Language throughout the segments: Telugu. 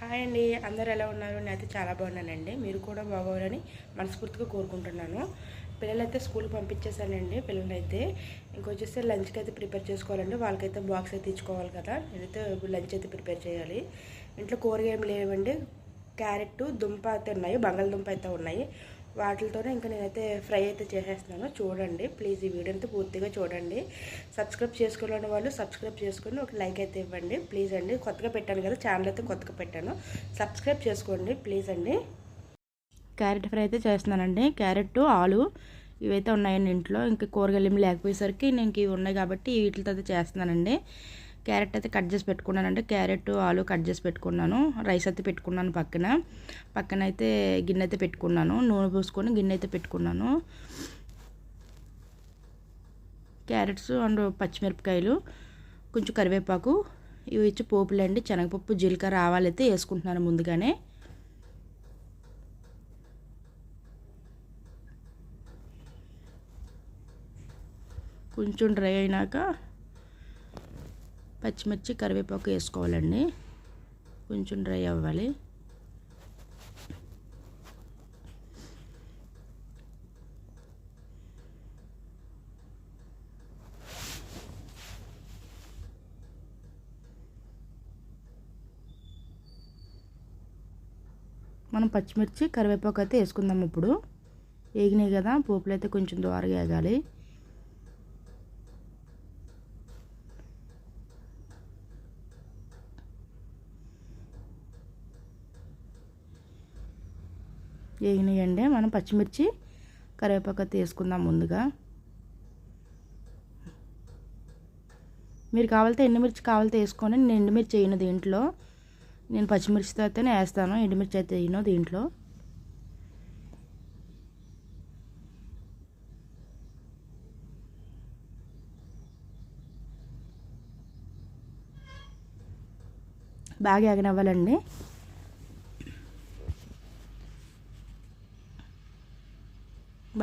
హాయ్ అండి. అందరు ఎలా ఉన్నారు? నేనైతే చాలా బాగున్నానండి. మీరు కూడా బాగోవాలని మనస్ఫూర్తిగా కోరుకుంటున్నాను. పిల్లలైతే స్కూల్కి పంపించేశానండి పిల్లలైతే ఇంకొచ్చేసి లంచ్కి అయితే ప్రిపేర్ చేసుకోవాలండి. వాళ్ళకైతే బాక్స్ అయితే ఇచ్చుకోవాలి కదా. నేనైతే లంచ్ అయితే ప్రిపేర్ చేయాలి. ఇంట్లో కూరగాయలు లేవండి. క్యారెట్ దుంప అయితే ఉన్నాయి. బంగాళదుంప అయితే ఉన్నాయి. వాటితోనే ఇంకా నేనైతే ఫ్రై అయితే చేసేస్తున్నాను. చూడండి ప్లీజ్ ఈ వీడియో అంతా పూర్తిగా చూడండి. సబ్స్క్రైబ్ చేసుకోలేని వాళ్ళు సబ్స్క్రైబ్ చేసుకొని ఒక లైక్ అయితే ఇవ్వండి. ప్లీజ్ అండి కొత్తగా పెట్టాను కదా ఛానల్ అయితే కొత్తగా పెట్టాను. సబ్స్క్రైబ్ చేసుకోండి ప్లీజ్ అండి. క్యారెట్ ఫ్రై అయితే చేస్తున్నానండి. క్యారెట్ ఆలు ఇవైతే ఉన్నాయండి ఇంట్లో. ఇంకా కూరగాయలు ఏమి లేకపోయేసరికి నేను ఇవి ఉన్నాయి కాబట్టి వీటితో అయితే చేస్తున్నానండి. క్యారెట్ అయితే కట్ చేసి పెట్టుకున్నానండి. క్యారెట్ ఆలు కట్ చేసి పెట్టుకున్నాను. రైస్ అయితే పెట్టుకున్నాను పక్కన. పక్కన అయితే గిన్నె అయితే పెట్టుకున్నాను. నూనె పోసుకొని గిన్నె అయితే పెట్టుకున్నాను. క్యారెట్స్ అండ్ పచ్చిమిరపకాయలు కొంచెం కరివేపాకు ఇవి ఇచ్చి పోపులండి. శనగపప్పు జీలకర్ర ఆవాలైతే అయితే వేసుకుంటున్నాను ముందుగానే. కొంచెం డ్రై అయినాక పచ్చిమిర్చి కరివేపాకు వేసుకోవాలండి. కొంచెం డ్రై అవ్వాలి. మనం పచ్చిమిర్చి కరివేపాకు అయితే వేసుకుందాం ఇప్పుడు. వేగినాయి కదా పోపులు అయితే కొంచెం దోరగా వేగాలి. వేగినాయండి మనం పచ్చిమిర్చి కరివేపాకు తీసుకుందాం ముందుగా. మీరు కావాలితే ఎండుమిర్చి కావాలితే వేసుకొని నేను ఎండుమిర్చి వేయను దీంట్లో. నేను పచ్చిమిర్చితో అయితేనే వేస్తాను. ఎండుమిర్చి అయితే వేయను దీంట్లో. బాగా ఎగనివ్వాలండి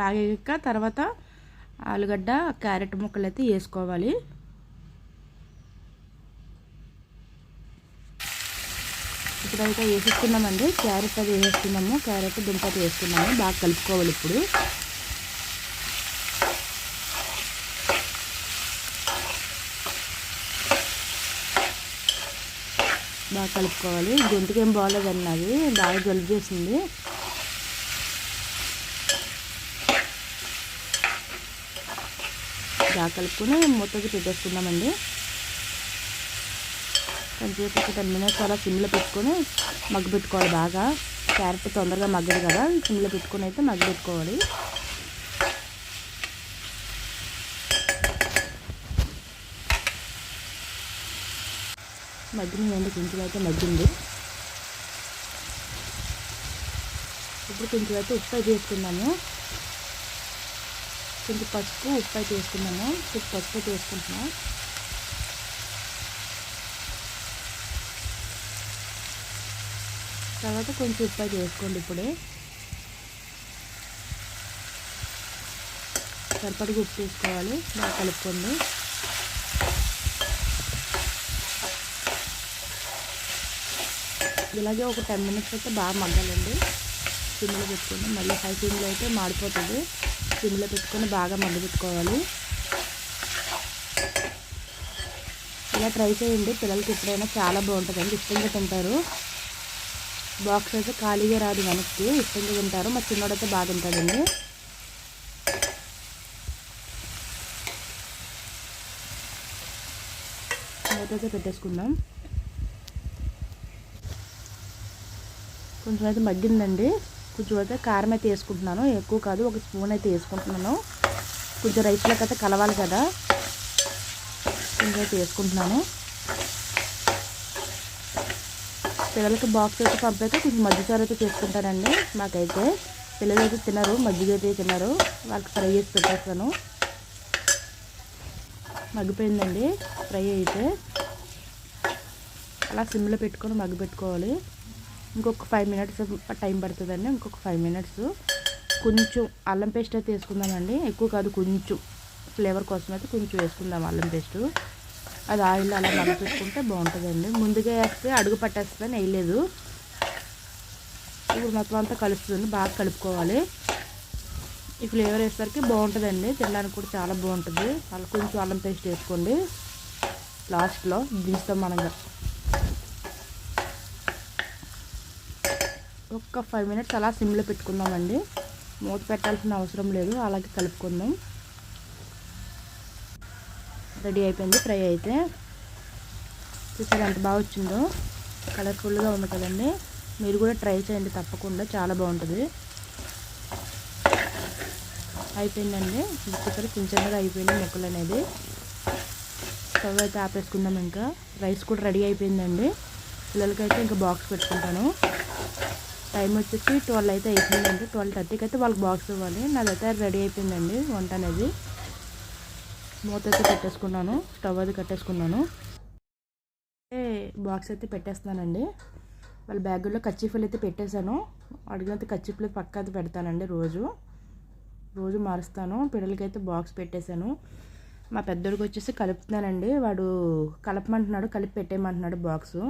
బాగా ఎగాక తర్వాత ఆలుగడ్డ క్యారెట్ ముక్కలు అయితే వేసుకోవాలి. ఇప్పుడైతే వేసేసుకున్నామండి. క్యారెట్ అది వేసేస్తున్నాము క్యారెట్ దుంప అది వేసుకున్నాము. బాగా కలుపుకోవాలి ఇప్పుడు. బాగా కలుపుకోవాలి. గొంతుకేం ఏం బాగోలేదండి అది బాగా జలుబు చేసింది. బాగా కలుపుకొని మూతకి పెట్టేసుకున్నామండి కొంచెంసేపు ఒక టెన్ మినిట్స్ అలా సిమ్లో పెట్టుకొని మగ్గు పెట్టుకోవాలి బాగా. క్యారెట్ తొందరగా మగ్గదు కదా సిమ్లో పెట్టుకొని అయితే మగ్గు పెట్టుకోవాలి. మగ్గినండి కొంచెం అయితే మగ్గింది. ఇప్పుడు కొంచెం అయితే ఉప్పు చేసుకున్నాము కొంచెం పసుపు ఉప్పు అయితే వేసుకున్నాము కొంచెం పసుపు అయితే వేసుకుంటున్నాం. తర్వాత కొంచెం ఉప్పు అయితే వేసుకోండి ఇప్పుడే. సరిపడిగా ఉప్పు వేసుకోవాలి. బాగా కలుపుకోండి. ఇలాగే ఒక టెన్ మినిట్స్ అయితే బాగా మగ్గాలండి. సిమ్లో పెట్టుకోండి. మళ్ళీ హై సిమ్లో అయితే మాడిపోతుంది. సిమ్లో పెట్టుకొని బాగా మండి పెట్టుకోవాలి. ఇలా ట్రై చేయండి. పిల్లలకి ఎప్పుడైనా చాలా బాగుంటుందండి ఇష్టంగా తింటారు. బాక్స్ అయితే ఖాళీగా రాదు వెనక్కి ఇష్టంగా తింటారు. మా చిన్నోడైతే బాగా తింటాడండి. అయితే పెట్టేసుకుందాం. కొంచెం అయితే మగ్గిందండి. కొంచెం అయితే కారం అయితే వేసుకుంటున్నాను. ఎక్కువ కాదు ఒక స్పూన్ అయితే వేసుకుంటున్నాను. కొంచెం రైస్లోకి అయితే కలవాలి కదా. కొంచెం అయితే వేసుకుంటున్నాను. పిల్లలకి బాక్స్ అయితే పంపైతే కొంచెం మజ్జిగ అయితే చేసుకుంటానండి మాకైతే. పిల్లలు అయితే తినరు మజ్జిగ అయితే తినరు. వాళ్ళకి ఫ్రై చేసి పెట్టేస్తాను. మగ్గిపోయిందండి ఫ్రై అయితే. అలా సిమ్లో పెట్టుకొని మగ్గి పెట్టుకోవాలి ఇంకొక ఫైవ్ మినిట్స్ టైం పడుతుందండి. ఇంకొక ఫైవ్ మినిట్స్ కొంచెం అల్లం పేస్ట్ అయితే వేసుకుందామండి. ఎక్కువ కాదు కొంచెం ఫ్లేవర్ కోసం అయితే కొంచెం వేసుకుందాం అల్లం పేస్ట్. అది ఆయిల్ అలా మగ్గిపెట్టుకుంటే బాగుంటుందండి. ముందుగా వేస్తే అడుగు పట్టేస్తుందని వేయలేదు. ఇప్పుడు మొత్తం అంతా కలుస్తుంది బాగా కలుపుకోవాలి. ఈ ఫ్లేవర్ వేసేసరికి బాగుంటుందండి. తినడానికి కూడా చాలా బాగుంటుంది. అలా కొంచెం అల్లం పేస్ట్ వేసుకోండి. లాస్ట్లో దించుతాం మనంగా ఒక్క ఫైవ్ మినిట్స్ అలా సిమ్లో పెట్టుకుందామండి. మూత పెట్టాల్సిన అవసరం లేదు అలాగే కలుపుకుందాం. రెడీ అయిపోయింది ఫ్రై అయితే. చూసారు ఎంత బాగా వచ్చిందో? కలర్ఫుల్గా ఉంది కదండి. మీరు కూడా ట్రై చేయండి తప్పకుండా చాలా బాగుంటుంది. అయిపోయిందండి. చూసారు చిన్న చిన్నగా అయిపోయింది మొక్కలు అనేది. స్టవ్ అయితే ఆపేసుకుందాం ఇంకా. రైస్ కూడా రెడీ అయిపోయిందండి. పిల్లలకైతే ఇంకా బాక్స్ పెట్టుకుంటాను. టైం వచ్చేసి ట్వెల్వ్ అయితే అయిపోయిందండి. ట్వెల్వ్ థర్టీకి అయితే వాళ్ళకి బాక్స్ ఇవ్వాలి. నాదైతే రెడీ అయిపోయిందండి వంట అనేది. మూత అయితే పెట్టేసుకున్నాను. స్టవ్ అది కట్టేసుకున్నాను. బాక్స్ అయితే పెట్టేస్తున్నానండి. వాళ్ళ బ్యాగుల్లో కచ్చిఫీలు అయితే పెట్టేశాను. అడిగినంత కచ్చిఫీలు పక్క అయితే పెడతానండి రోజు. రోజు మారుస్తాను. పిల్లలకైతే బాక్స్ పెట్టేశాను. మా పెద్దోడికి వచ్చేసి కలుపుతున్నానండి. వాడు కలపమంటున్నాడు కలిపి పెట్టేయమంటున్నాడు బాక్సు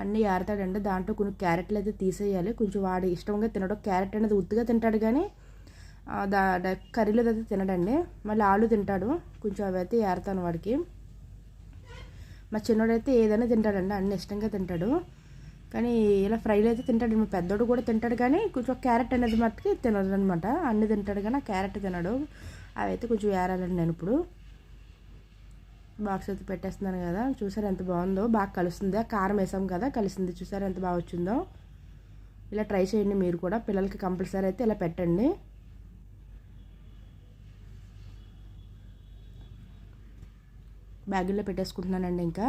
అన్నీ ఆరుతాడండి దాంట్లో కొన్ని క్యారెట్లు అయితే తీసేయాలి. కొంచెం వాడు ఇష్టంగా తినడం. క్యారెట్ అనేది ఉత్తుగా తింటాడు కానీ దా కర్రీలో అయితే తినడండి. మళ్ళీ ఆలు తింటాడు. కొంచెం అవి అయితే ఏరుతాను వాడికి. మా చిన్నోడైతే ఏదైనా తింటాడండి. అన్ని ఇష్టంగా తింటాడు. కానీ ఇలా ఫ్రైలు అయితే తింటాడు. మా పెద్దోడు కూడా తింటాడు కానీ కొంచెం క్యారెట్ అనేది మట్టుకి తినదు అనమాట అన్ని తింటాడు కానీ ఆ క్యారెట్ తినడు. అవి అయితే కొంచెం ఏరాలండి నేను ఇప్పుడు. బాక్స్ అయితే పెట్టేస్తున్నాను కదా. చూసారు ఎంత బాగుందో? బాగా కలుస్తుంది. కారం వేసాం కదా కలిసింది. చూసారు ఎంత బాగా వచ్చిందో? ఇలా ట్రై చేయండి మీరు కూడా. పిల్లలకి కంపల్సరీ అయితే ఇలా పెట్టండి. బ్యాగుల్లో పెట్టేసుకుంటున్నానండి ఇంకా.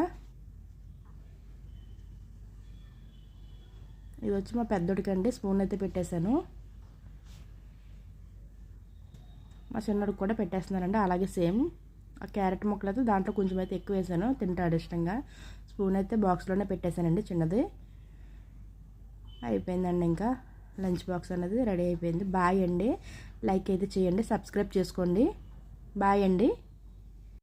ఇది వచ్చి మా పెద్దోడికి అండి స్పూన్ అయితే పెట్టేశాను. మా చిన్నోడికి కూడా పెట్టేస్తున్నానండి. అలాగే సేమ్. ఆ క్యారెట్ ముక్కలు అయితే దాంట్లో కొంచెం అయితే ఎక్కువ వేసాను. తింటాడు ఇష్టంగా. స్పూన్ అయితే బాక్స్లోనే పెట్టేశానండి చిన్నది. అయిపోయిందండి ఇంకా. లంచ్ బాక్స్ అనేది రెడీ అయిపోయింది. బాయ్ అండి. లైక్ అయితే చేయండి. సబ్స్క్రైబ్ చేసుకోండి. బాయ్ అండి.